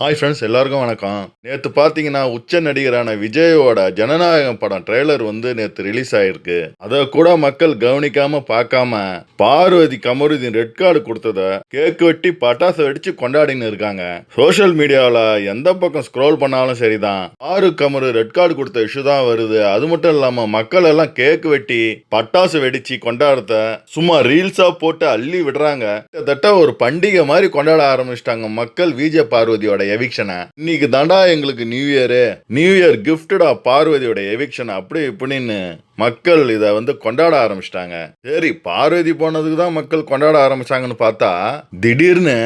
Hi friends எல்லாருக்கும் வணக்கம். நேற்று பார்த்தீங்கன்னா உச்ச நடிகரான விஜயோட ஜனநாயகம் படம் ட்ரெய்லர் வந்து நேற்று ரிலீஸ் ஆயிருக்கு. அதை கூட மக்கள் கவனிக்காம பார்க்காம பார்வதி கமருதீன் ரெட் கார்டு கொடுத்தத கேக் வெட்டி பட்டாசு வெடிச்சு கொண்டாடின்னு இருக்காங்க. சோஷியல் மீடியாவில் எந்த பக்கம் ஸ்க்ரோல் பண்ணாலும் சரிதான். ஆறு கமரு ரெட் கார்டு கொடுத்த இஷ்யூ தான் வருது. அது மட்டும் இல்லாமல் மக்கள் எல்லாம் கேக் வெட்டி பட்டாசு வெடிச்சு கொண்டாடுறத சும்மா ரீல்ஸா போட்டு அள்ளி விடுறாங்க. கிட்டத்தட்ட ஒரு பண்டிகை மாதிரி கொண்டாட ஆரம்பிச்சிட்டாங்க மக்கள் விஜய பார்வதியோட எவிக்ஷனை இன்னைக்கு தாண்டா எங்களுக்கு நியூ இயரு நியூ இயர் கிஃப்டடா பார்வதியோட எவிக்ஷன் அப்படி இப்படின்னு மக்கள் இதை வந்து கொண்டாட ஆரம்பிச்சிட்டாங்க. சரி பார்வதி போனதுக்கு தான் மக்கள் கொண்டாட ஆரம்பிச்சாங்கன்னு பார்த்தா திடீர்னு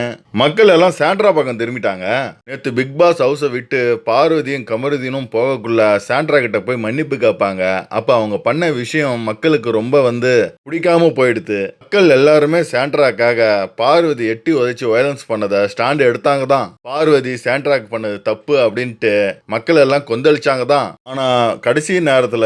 மக்கள் எல்லாம் சாண்ட்ரா பக்கம் திரும்பிட்டாங்க. நேற்று பிக் பாஸ் ஹவுஸை விட்டு பார்வதியும் கமருதீனும் போகக்குள்ள சாண்ட்ரா கிட்ட போய் மன்னிப்பு கேட்பாங்க. அப்ப அவங்க பண்ண விஷயம் மக்களுக்கு ரொம்ப வந்து பிடிக்காம போயிடுது மக்கள் எல்லாருமே சாண்ட்ராக்காக பார்வதி எட்டி உதைச்சு வயலன்ஸ் பண்ணதை ஸ்டாண்ட் எடுத்தாங்க தான். பார்வதி சாண்ட்ராக் பண்ணது தப்பு அப்படின்ட்டு மக்கள் எல்லாம் கொந்தளிச்சாங்க தான். ஆனா கடைசி நேரத்துல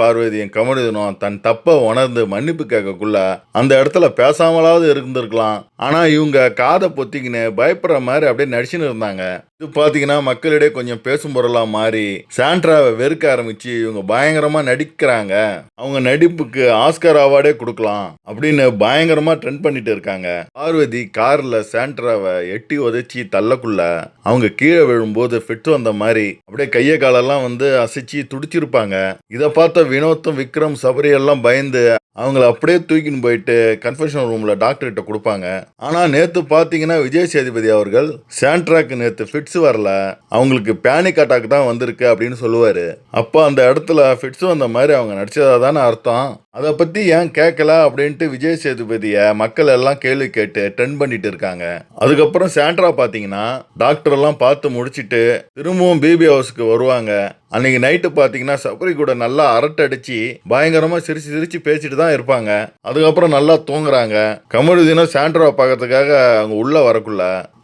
பார்வதி பார்வதியும் கமருதனும் தன் தப்பை உணர்ந்து மன்னிப்பு கேட்கக்குள்ள அந்த இடத்துல பேசாமலாவது இருந்திருக்கலாம். ஆனால் இவங்க காதை பொத்திக்கின்னு பயப்படுற மாதிரி அப்படியே நடிச்சுன்னு இருந்தாங்க. இது பார்த்தீங்கன்னா மக்களிடையே கொஞ்சம் பேசும் பொருளா மாறி சாண்ட்ராவை வெறுக்க ஆரம்பிச்சு இவங்க பயங்கரமா நடிக்கிறாங்க. அவங்க நடிப்புக்கு ஆஸ்கர் அவார்டே கொடுக்கலாம் அப்படின்னு பயங்கரமா ட்ரெண்ட் பண்ணிட்டு இருக்காங்க. பார்வதி காரில் சாண்ட்ராவை எட்டி உதைச்சி தள்ளக்குள்ள அவங்க கீழே விழும்போது ஃபிட் வந்த மாதிரி அப்படியே கையை காலெல்லாம் வந்து அசைச்சு துடிச்சிருப்பாங்க. இதை பார்த்த வினோத்தும் விக்ரம் சபரி எல்லாம் பயந்து அவங்கள அப்படியே தூக்கின்னு போயிட்டு கன்ஃபெஷன் ரூம்ல டாக்டர்கிட்ட கொடுப்பாங்க. ஆனா நேத்து பாத்தீங்கன்னா விஜய் சேதுபதி அவர்கள் சாண்ட்ராக்கு நேத்து ஃபிட்ஸ் வரல. அவங்களுக்கு பேனிக் அட்டாக் தான் வந்திருக்கு அப்படின்னு சொல்லுவார். அப்போ அந்த இடத்துல ஃபிட்ஸ் வந்த மாதிரி அவங்க நடிச்சதா தானே அர்த்தம்? அதை பற்றி ஏன் கேட்கல அப்படின்ட்டு விஜய் சேதுபதியை மக்கள் எல்லாம் கேள்வி கேட்டு ட்ரெண்ட் பண்ணிட்டு இருக்காங்க. அதுக்கப்புறம் சாண்ட்ரா பார்த்தீங்கன்னா டாக்டர் எல்லாம் பார்த்து முடிச்சுட்டு திரும்பவும் பிபி ஹவுஸ்க்கு வருவாங்க. அன்னைக்கு நைட்டு பார்த்தீங்கன்னா சபரி கூட நல்லா அரட்டடிச்சு பயங்கரமாக சிரிச்சு சிரிச்சு பேசிட்டு தான் இருப்பாங்க. அதுக்கப்புறம் நல்லா தூங்குறாங்க. கமருதீனும் சாண்ட்ரா பார்க்கறதுக்காக அவங்க உள்ளே வரக்குள்ள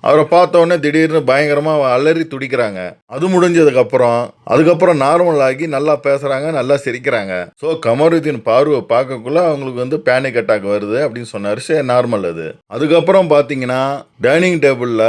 அவரை பார்த்தோன்னே திடீர்னு பயங்கரமாக அலறி துடிக்கிறாங்க. அது முடிஞ்சதுக்கப்புறம் அதுக்கப்புறம் நார்மல் ஆகி நல்லா பேசுகிறாங்க நல்லா சிரிக்கிறாங்க. ஸோ கமருதீன் பார்வை பார்க்கக்குள்ள அவங்களுக்கு வந்து பேனிக் அட்டாக் வருது அப்படின்னு சொன்னார். சரி நார்மல் அது. அதுக்கப்புறம் பார்த்தீங்கன்னா டைனிங் டேபிளில்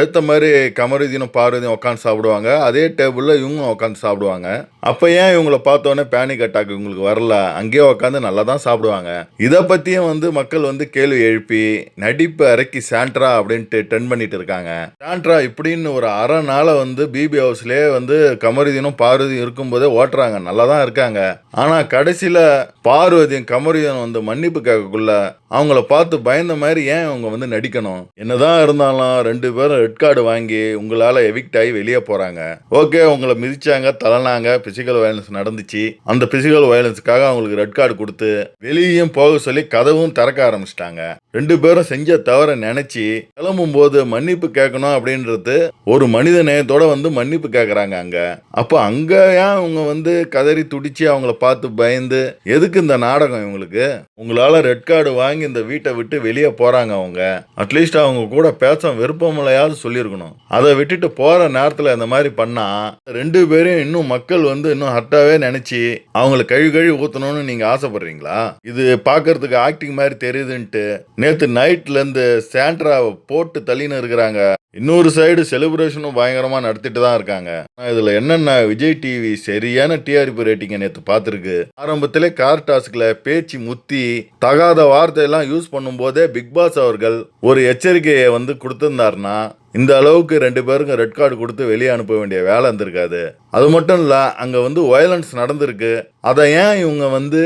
ஏற்ற மாதிரி கமருதீனும் பார்வதியும் உட்காந்து சாப்பிடுவாங்க. அதே டேபிளில் இவங்க உட்காந்து சாப்பிடுவாங்க. அப்போ ஏன் இவங்கள பார்த்த உடனே பேனிக் அட்டாக் இவங்களுக்கு வரல? அங்கேயே உட்காந்து நல்லா தான் சாப்பிடுவாங்க. இதை பற்றியும் வந்து மக்கள் வந்து கேள்வி எழுப்பி நடிப்பு அரைக்கி சாண்ட்ரா அப்படின்ட்டு ட்ரெண்ட் பண்ணிட்டு இருக்காங்க. சாண்ட்ரா இப்படின்னு ஒரு அரை நாளை வந்து பிபி ஹவுஸ்லேயே வந்து கமருதீனும் பார்வதியும் இருக்கும்போதே ஓட்டுறாங்க. நல்லா தான் இருக்காங்க. ஆனால் கடைசியில் பார் பார்வதியும் கமரியும் வந்து மன்னிப்பு கேட்கக்குள்ள அவங்கள பார்த்து பயந்த மாதிரி ஏன் அவங்க வந்து நடிக்கணும்? என்னதான் இருந்தாலும் ரெண்டு பேரும் ரெட் கார்டு வாங்கி உங்களால எவிக்ட் ஆகி வெளியே போறாங்க. ஓகே உங்களை மிதிச்சாங்க தள்ளனாங்க. பிசிக்கல் வயலன்ஸ் நடந்துச்சு. அந்த பிசிக்கல் வயலன்ஸுக்காக அவங்களுக்கு ரெட் கார்டு கொடுத்து வெளியும் போக சொல்லி கதவும் திறக்க ஆரம்பிச்சிட்டாங்க. ரெண்டு பேரும் செஞ்ச தவிர நினைச்சு கிளம்பும் போது மன்னிப்பு கேட்கணும் அப்படின்றது ஒரு மனித நேயத்தோட வந்து மன்னிப்பு கேட்கறாங்க அங்க. அப்போ அங்க ஏன் அவங்க வந்து கதறி துடிச்சு அவங்கள பார்த்து பயந்து எதுக்கு இந்த நாடகம் இவங்களுக்கு. உங்களால் ரெட் கார்டு வாங்கி இந்த வீட்டை விட்டு வெளியே போகிறாங்க அவங்க. அட்லீஸ்ட் அவங்க கூட பேச விருப்பமில்லையாவது சொல்லியிருக்கணும். அதை விட்டுட்டு போகிற நேரத்தில் இந்த மாதிரி பண்ணால் ரெண்டு பேரையும் இன்னும் மக்கள் வந்து இன்னும் ஹர்ட்டாகவே நினச்சி அவங்கள கழுவி கழுவி ஊற்றணும்னு நீங்கள் ஆசைப்படுறீங்களா? இது பார்க்கறதுக்கு ஆக்டிங் மாதிரி தெரியுதுன்ட்டு நேற்று நைட்லேருந்து சாண்ட்ராவை போட்டு தள்ளின்னு இருக்கிறாங்க. இன்னொரு சைடு செலிப்ரேஷனும் பயங்கரமாக நடத்திட்டு தான் இருக்காங்க. ஆனால் இதில் என்னென்ன விஜய் டிவி சரியான டிஆர்பி ரேட்டிங்கை நேற்று பார்த்துருக்கு. ஆரம்பத்திலே கார் டாஸ்க்ல பேச்சு முத்தி தகாத வார்த்தையெல்லாம் யூஸ் பண்ணும்போதே பிக் பாஸ் அவர்கள் ஒரு எச்சரிக்கையை வந்து கொடுத்துருந்தாருன்னா இந்த அளவுக்கு ரெண்டு பேருக்கும் ரெட் கார்டு கொடுத்து வெளியே அனுப்ப வேண்டிய வேலை இருந்திருக்காது அது மட்டும் இல்லை அங்கே வந்து வயலன்ஸ் நடந்திருக்கு. அதை ஏன் இவங்க வந்து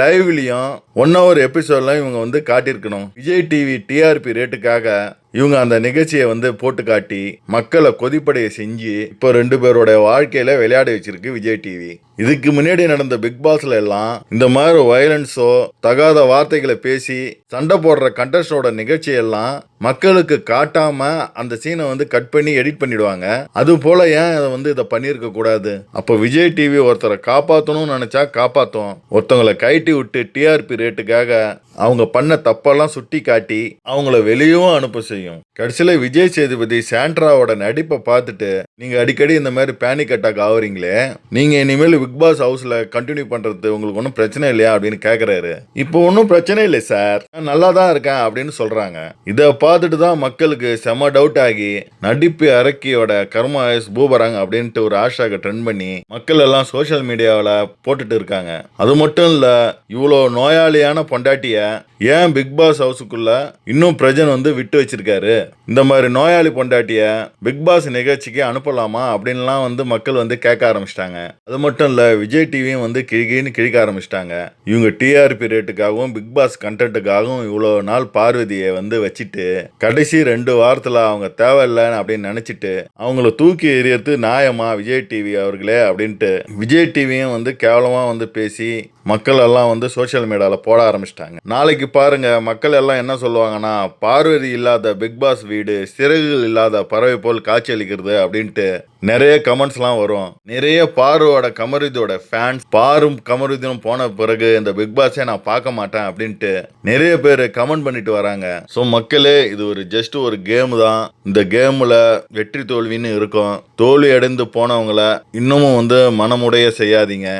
லைவ்லையும் ஒன் ஹவர் எபிசோட்லாம் இவங்க வந்து காட்டியிருக்கணும்? விஜய் டிவி டிஆர்பி ரேட்டுக்காக இவங்க அந்த நிகழ்ச்சியை வந்து போட்டு காட்டி மக்களை கொதிப்படையை செஞ்சு இப்போ ரெண்டு பேரோட வாழ்க்கையில விளையாட வச்சிருக்கு விஜய் டிவி. இதுக்கு முன்னாடி நடந்த பிக் பாஸ்ல எல்லாம் இந்த மாதிரி வயலன்ஸோ தகாத வார்த்தைகளை பேசி சண்டை போடுற கண்டஸ்டோட நிகழ்ச்சியெல்லாம் மக்களுக்கு காட்டாம அந்த சீனை வந்து கட் பண்ணி எடிட் பண்ணிடுவாங்க. அது போல ஏன் அதை வந்து இதை பண்ணியிருக்க கூடாது? அப்போ விஜய் டிவி ஒருத்தரை காப்பாற்றணும்னு நினைச்சா காப்பாற்றும் ஒருத்தவங்களை கைட்டி விட்டு டிஆர்பி ரேட்டுக்காக அவங்க பண்ண தப்பெல்லாம் சுட்டி காட்டி அவங்கள வெளியும் அனுப்ப செய்யும். கடைசியில் விஜய் சேதுபதி சாண்ட்ராவோட நடிப்பை பார்த்துட்டு நீங்கள் அடிக்கடி இந்த மாதிரி பேனிக் அட்டாக் ஆகுறீங்களே? நீங்கள் இனிமேல் பிக் பாஸ் ஹவுஸில் கண்டினியூ பண்ணுறது உங்களுக்கு ஒன்றும் பிரச்சனை இல்லையா அப்படின்னு கேட்குறாரு இப்போ ஒன்றும் பிரச்சனை இல்லை சார் நான் நல்லா தான் இருக்கேன் அப்படின்னு சொல்கிறாங்க இதை பார்த்துட்டு தான் மக்களுக்கு செம டவுட் ஆகி நடிப்பு அரக்கியோட கர்மாயஸ் பூபராங் அப்படின்ட்டு ஒரு ஹேஷ்டாக ட்ரெண்ட் பண்ணி மக்கள் எல்லாம் சோஷியல் மீடியாவில் போட்டுட்டு இருக்காங்க. அது மட்டும் இல்லை இவ்வளோ நோயாளியான பொண்டாட்டியை ஏன் பிக் பாஸ் ஹவுஸுக்குள்ள இன்னும் பிரஜன் வந்து விட்டு வச்சிருக்காரு? இந்த மாதிரி நோயாளி பொண்டாட்டிய பிக் பாஸ் நிகழ்ச்சிக்கு அனுப்பலாமா அப்படின்லாம் வந்து மக்கள் வந்து கேட்க ஆரம்பிச்சிட்டாங்க. அது மட்டும் சீசனில் விஜய் டிவியும் வந்து கிழிகின்னு கிழிக்க ஆரம்பிச்சிட்டாங்க. இவங்க டிஆர்பி ரேட்டுக்காகவும் பிக் பாஸ் கண்டென்ட்டுக்காகவும் இவ்வளோ நாள் பார்வதியை வந்து வச்சுட்டு கடைசி ரெண்டு வாரத்தில் அவங்க தேவையில்லைன்னு அப்படின்னு நினச்சிட்டு அவங்கள தூக்கி எறியறது நியாயமா விஜய் டிவி அவர்களே அப்படின்ட்டு விஜய் டிவியும் வந்து கேவலமாக வந்து பேசி மக்கள் எல்லாம் வந்து சோஷியல் மீடியாவில் போட ஆரம்பிச்சிட்டாங்க. நாளைக்கு பாருங்க மக்கள் எல்லாம் என்ன சொல்லுவாங்கன்னா பார்வதி இல்லாத பிக் பாஸ் வீடு சிறகுகள் இல்லாத பறவை போல் காட்சியளிக்கிறது அப்படின்ட்டு நிறைய கமெண்ட்ஸ்லாம் வரும். நிறைய பார்வோட கமருதியோட ஃபேன்ஸ் பாரும் கமருதியும் போன பிறகு இந்த பிக் பாஸே நான் பார்க்க மாட்டேன் அப்படின்ட்டு நிறைய பேர் கமெண்ட் பண்ணிட்டு வராங்க. ஸோ மக்களே இது ஒரு ஜஸ்ட் ஒரு கேம் தான். இந்த கேமில் வெற்றி தோல்வின்னு இருக்கும். தோல்வி அடைந்து போனவங்கள இன்னமும் வந்து மனமுடைய செய்யாதீங்க.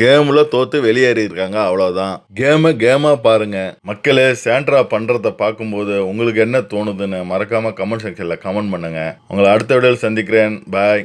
கேமில் தோத்து வெளியேறி இருக்காங்க அவ்வளோதான் கேமை கேமாக பாருங்க. மக்களே சேண்ட்ரா பண்ணுறத பார்க்கும்போது உங்களுக்கு என்ன தோணுதுன்னு மறக்காமல் கமெண்ட் செக்ஷனில் கமெண்ட் பண்ணுங்கள் உங்களை அடுத்த வீடியோவில் சந்திக்கிறேன். பாய்